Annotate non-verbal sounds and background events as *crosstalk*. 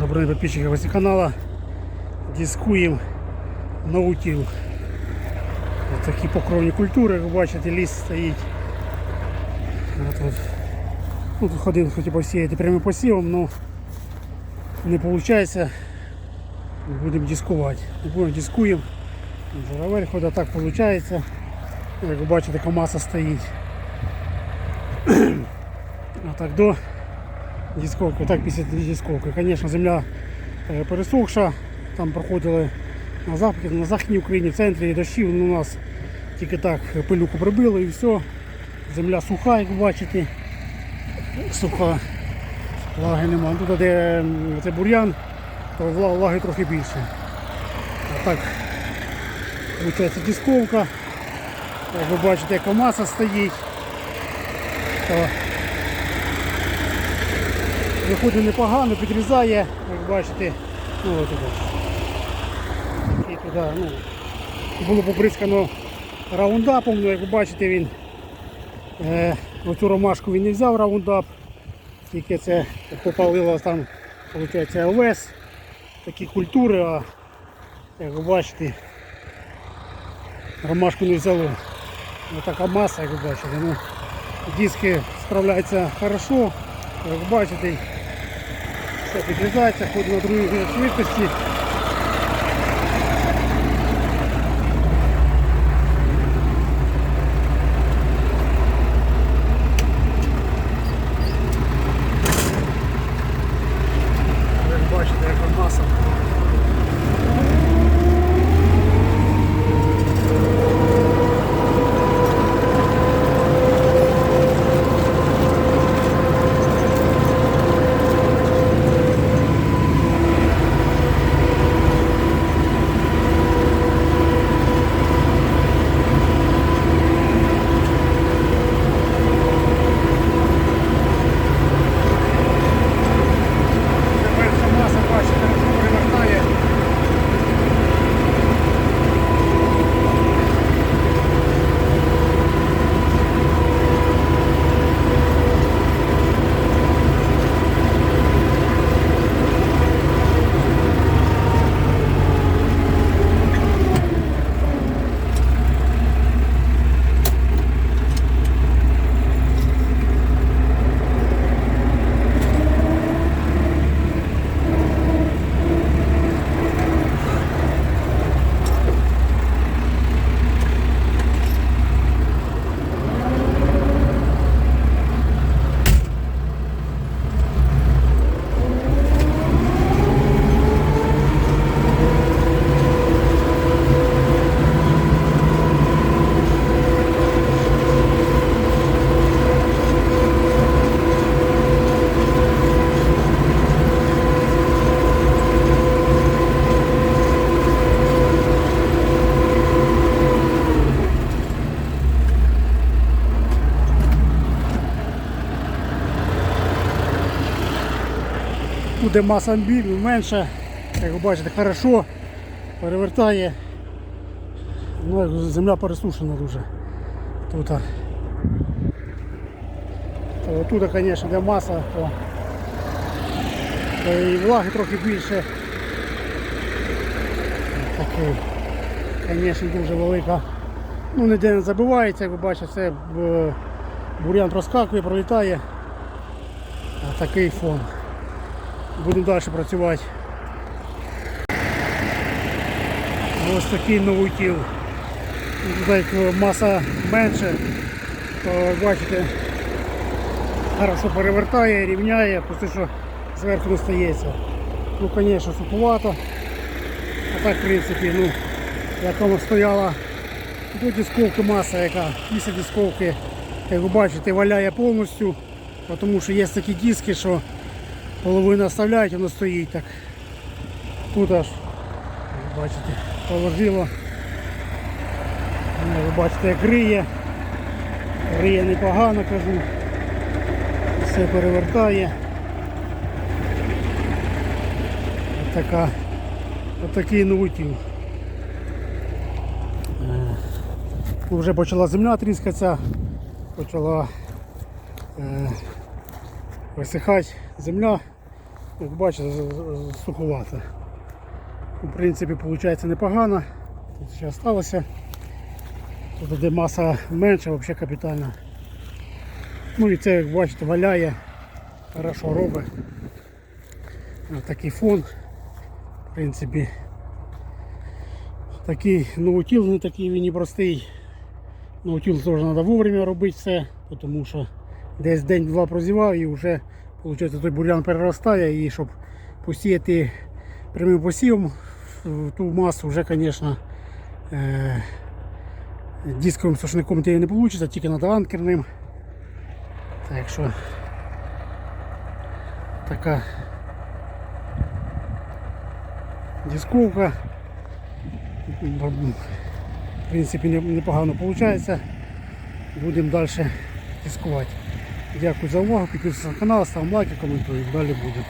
Добрий день, підписчики ось каналу. Дискуємо наутіл. Ось такі покровні культури, як ви бачите, ліс стоїть. От, от. Ну, тут ходив, хотів посіяти прямим посівом, але не виходить. Будемо дискувати. Будемо дискуємо. Журавель ходить, так виходить. Як ви бачите, така маса стоїть. *clears throat* А так до дисковки, так після дисковки. Звісно, земля е, пересохша, там проходили на заході, на західній Україні, в центрі дощів, ну, у нас тільки так пилюку прибило і все. Земля суха, як бачите. Суха. Влаги нема. Тут де це бур'ян, то влаги трохи більше. А так, виходить дисковка. Як ви бачите, яка маса стоїть. Виходить непогано, підрізає, як бачите, ну от. І туди, ну, було поприскано раундапом, ну, як ви бачите, він е, оцю ромашку він не взяв раундап, тільки це попалило там, виходить, овес, такі культури, а як ви бачите, ромашку не взяло. Ось така маса, як ви бачите. Ну, диски справляються хорошо, як ви бачите, підрізається, ходить на другій швидкості. Як бачите, яка маса. Тепер ця маса, бачите, перевертає. Тут де маса менша, як ви бачите, хорошо перевертає. Ну, земля пересушена дуже. Тут. Тут, звісно, де маса, то, і влаги трохи більше. Такий, звісно, дуже велика. Ну, ніде не забивається, як ви бачите, це е, бур'ян проскакує, пролітає. Такий фон. Будемо далі працювати. Ось такий новий тіл. Тут маса менше, то бачите, хорошо перевертає, рівняє, просто що зверху не стається. Ну, звісно, суховато. А так, в принципі, ну, як воно стояла до дисковки маса, яка після дисковки, як ви бачите, валяє повністю, тому що є такі диски, що половина оставляють, воно стоїть так. Тут аж, бачите, положило. Ви бачите, як риє. Риє непогано, кажу. Все перевертає. Така, ось такий новутів. Е, Вже почала земля тріскатися, почала е, висихати земля. Як бачите, суховато. В принципі, виходить непогано. Тут ще залишилося. Тут де маса менша, взагалі капітальна. Ну і це, як бачите, валяє, хорошо робить. Такий фон. В принципі, такий ноутіл не такий він і простий. Ноутіл теж треба вовремя робити все, тому що десь день-два прозівав і вже виходить, той бур'ян переростає і щоб посіяти прямим посівом ту масу вже, звісно, е, дисковим сушником не вийде, тільки над анкерним. Так що така дисковка. В принципі, непогано виходить. Будемо далі дискувати. Дякую за увагу, підписуйтесь на канал, ставимо лайки, коментуємо. Далі буде.